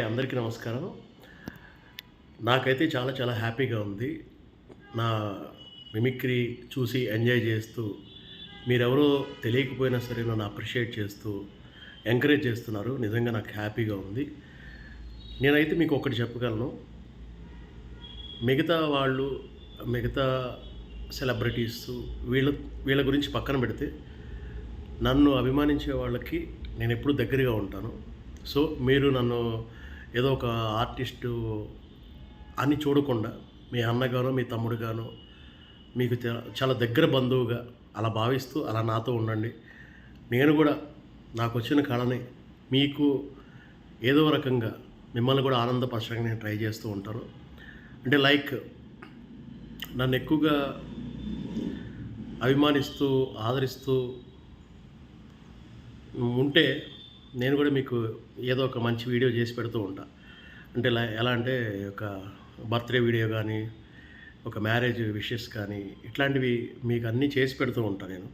అందరికీ నమస్కారం. నాకైతే చాలా చాలా హ్యాపీగా ఉంది. నా మిమిక్రీ చూసి ఎంజాయ్ చేస్తూ మీరెవరో తెలియకపోయినా సరే నన్ను అప్రిషియేట్ చేస్తూ ఎంకరేజ్ చేస్తున్నారు. నిజంగా నాకు హ్యాపీగా ఉంది. నేనైతే మీకు ఒకటి చెప్పగలను. మిగతా వాళ్ళు మిగతా సెలబ్రిటీస్ వీళ్ళ వీళ్ళ గురించి పక్కన పెడితే నన్ను అభిమానించే వాళ్ళకి నేను ఎప్పుడూ దగ్గరగా ఉంటాను. సో మీరు నన్ను ఏదో ఒక ఆర్టిస్టు అని చూడకుండా మీ అన్నగానో మీ తమ్ముడుగానో మీకు చాలా దగ్గర బంధువుగా అలా భావిస్తూ అలా నాతో ఉండండి. నేను కూడా నాకు వచ్చిన కళని మీకు ఏదో రకంగా మిమ్మల్ని కూడా ఆనందపరచడానికి నేను ట్రై చేస్తూ ఉంటాను. అంటే లైక్ నన్ను ఎక్కువగా అభిమానిస్తూ ఆదరిస్తూ ఉంటే నేను కూడా మీకు ఏదో ఒక మంచి వీడియో చేసి పెడుతూ ఉంటా. అంటే ఎలా అంటే ఒక బర్త్డే వీడియో కానీ ఒక మ్యారేజ్ విషెస్ కానీ ఇట్లాంటివి మీకు అన్నీ చేసి పెడుతూ ఉంటాను నేను.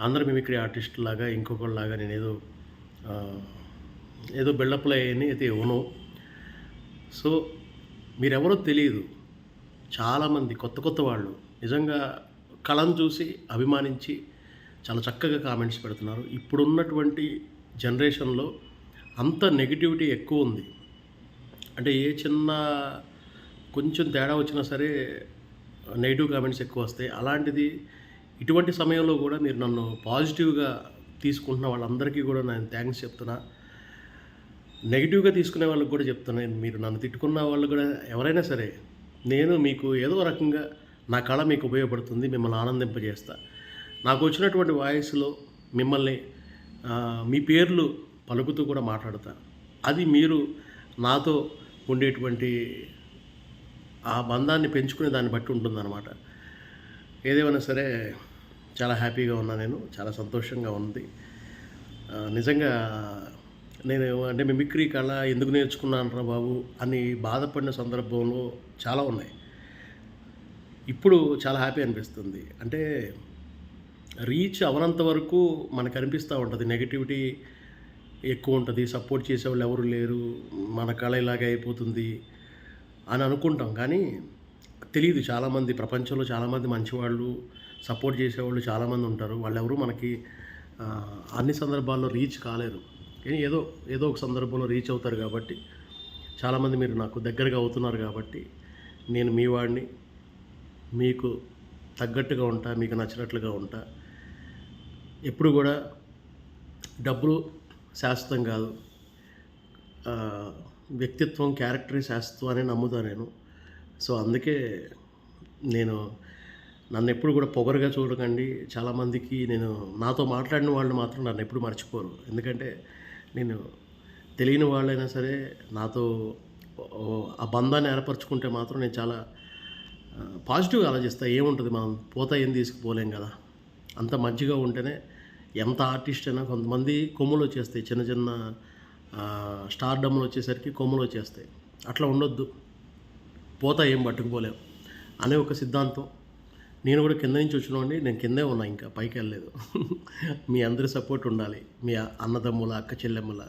అందరూ మిమిక్రీ ఆర్టిస్ట్ లాగా ఇంకొకళ్ళలాగా నేను ఏదో ఏదో బిల్డప్లు అయ్యని అయితే ఇవ్వను సో మీరెవరో తెలియదు చాలామంది కొత్త కొత్త వాళ్ళు నిజంగా కళను చూసి అభిమానించి చాలా చక్కగా కామెంట్స్ పెడుతున్నారు. ఇప్పుడున్నటువంటి జనరేషన్లో అంత నెగిటివిటీ ఎక్కువ ఉంది. అంటే ఏ చిన్న కొంచెం తేడా వచ్చినా సరే నెగిటివ్ కామెంట్స్ ఎక్కువ వస్తాయి. అలాంటిది ఇటువంటి సమయంలో కూడా మీరు నన్ను పాజిటివ్గా తీసుకుంటున్న వాళ్ళందరికీ కూడా నేను థ్యాంక్స్ చెప్తున్నా. నెగిటివ్గా తీసుకునే వాళ్ళకి కూడా చెప్తున్నాను మీరు నన్ను తిట్టుకున్న వాళ్ళు కూడా ఎవరైనా సరే నేను మీకు ఏదో రకంగా నా కళ మీకు ఉపయోగపడుతుంది. మిమ్మల్ని ఆనందింపజేస్తా. నాకు వచ్చినటువంటి వాయిస్లో మిమ్మల్ని మీ పేర్లు పలుకుతూ కూడా మాట్లాడతాను. అది మీరు నాతో ఉండేటువంటి ఆ బంధాన్ని పెంచుకునే దాన్ని బట్టి ఉంటుందన్నమాట. ఏదేమైనా సరే చాలా హ్యాపీగా ఉన్నా నేను చాలా సంతోషంగా ఉంది. నిజంగా నేను అంటే మిమిక్రీ కళ ఎందుకు నేర్చుకున్నాను బాబు అని బాధపడిన సందర్భంలో చాలా ఉన్నాయి. ఇప్పుడు చాలా హ్యాపీ అనిపిస్తుంది. అంటే రీచ్ అవనంత వరకు మనకు అనిపిస్తూ ఉంటుంది. నెగిటివిటీ ఎక్కువ ఉంటుంది. సపోర్ట్ చేసేవాళ్ళు ఎవరు లేరు. మన కళ ఇలాగే అయిపోతుంది అని అనుకుంటాం. కానీ తెలియదు చాలామంది ప్రపంచంలో చాలామంది మంచివాళ్ళు సపోర్ట్ చేసేవాళ్ళు చాలామంది ఉంటారు. వాళ్ళెవరూ మనకి అన్ని సందర్భాల్లో రీచ్ కాలేరు. కానీ ఏదో ఏదో ఒక సందర్భంలో రీచ్ అవుతారు కాబట్టి చాలామంది మీరు నాకు దగ్గరగా అవుతున్నారు కాబట్టి నేను మీ వాడిని మీకు తగ్గట్టుగా ఉంటా మీకు నచ్చినట్లుగా ఉంటా ఎప్పుడు కూడా డబ్బులు శాశ్వతం కాదు. వ్యక్తిత్వం క్యారెక్టర్ శాశ్వతం అని నమ్ముతాను నేను. సో అందుకే నేను నన్ను ఎప్పుడు కూడా పొగరుగా చూడకండి. చాలామందికి నేను నాతో మాట్లాడిన వాళ్ళు మాత్రం నన్ను ఎప్పుడు మర్చిపోరు. ఎందుకంటే నేను తెలియని వాళ్ళైనా సరే నాతో ఆ బంధాన్ని ఏర్పరచుకుంటే మాత్రం నేను చాలా పాజిటివ్గా ఆలోచిస్తా. ఏముంటుంది? మనం పోతా ఏం తీసుకుపోలేం కదా? అంత మంచిగా ఉంటేనే ఎంత ఆర్టిస్ట్ అయినా కొంతమంది కొమ్ములు వచ్చేస్తాయి. చిన్న చిన్న స్టార్డమ్లు వచ్చేసరికి కొమ్ములు వచ్చేస్తాయి. అట్లా ఉండొద్దు. పోతా ఏం పట్టుకుపోలేం. అనే ఒక సిద్ధాంతం. నేను కూడా కింద నుంచి వచ్చినవండి నేను కిందే ఉన్నా ఇంకా పైకి వెళ్ళలేదు. మీ అందరి సపోర్ట్ ఉండాలి. మీ అన్నదమ్ముల అక్క చెల్లెమ్మల.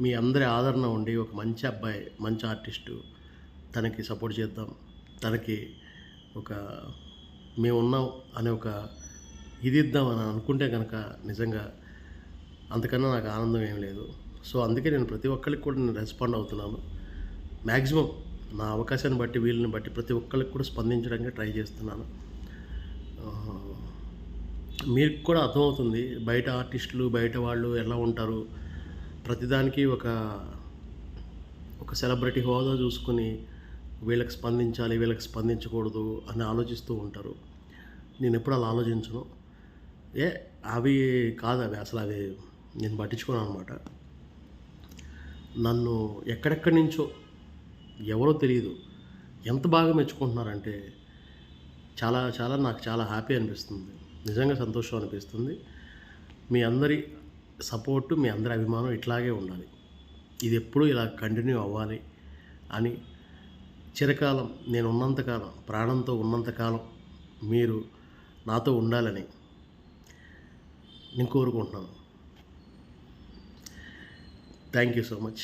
మీ అందరి ఆదరణ ఉండి ఒక మంచి అబ్బాయి మంచి ఆర్టిస్టు తనకి సపోర్ట్ చేద్దాం. తనకి ఒక మేము ఉన్నాం అనే ఒక ఇది ఇద్దాం అని అనుకుంటే కనుక నిజంగా అంతకన్నా నాకు ఆనందం ఏం లేదు. సో అందుకే నేను ప్రతి ఒక్కరికి కూడా నేను రెస్పాండ్ అవుతున్నాను. మ్యాక్సిమం నా అవకాశాన్ని బట్టి వీళ్ళని బట్టి ప్రతి ఒక్కరికి కూడా స్పందించడానికి ట్రై చేస్తున్నాను. మీకు కూడా అర్థమవుతుంది. బయట ఆర్టిస్టులు బయట వాళ్ళు ఎలా ఉంటారు? ప్రతిదానికి ఒక ఒక సెలబ్రిటీ హోదా చూసుకుని వీళ్ళకి స్పందించాలి వీళ్ళకి స్పందించకూడదు అని ఆలోచిస్తూ ఉంటారు. నేను ఎప్పుడు అలా ఆలోచించను. ఏ అవి కాదు అవి. అసలు అవి నేను పట్టించుకోను అనమాట నన్ను ఎక్కడెక్కడి నుంచో ఎవరో తెలియదు ఎంత బాగా మెచ్చుకుంటున్నారంటే చాలా చాలా నాకు చాలా హ్యాపీ అనిపిస్తుంది. నిజంగా సంతోషం అనిపిస్తుంది. మీ అందరి సపోర్టు మీ అందరి అభిమానం ఇట్లాగే ఉండాలి. ఇది ఎప్పుడూ ఇలా కంటిన్యూ అవ్వాలి అని చిరకాలం నేను ఉన్నంతకాలం ప్రాణంతో ఉన్నంతకాలం మీరు నాతో ఉండాలని నేను కోరుకుంటున్నాను. Thank you so much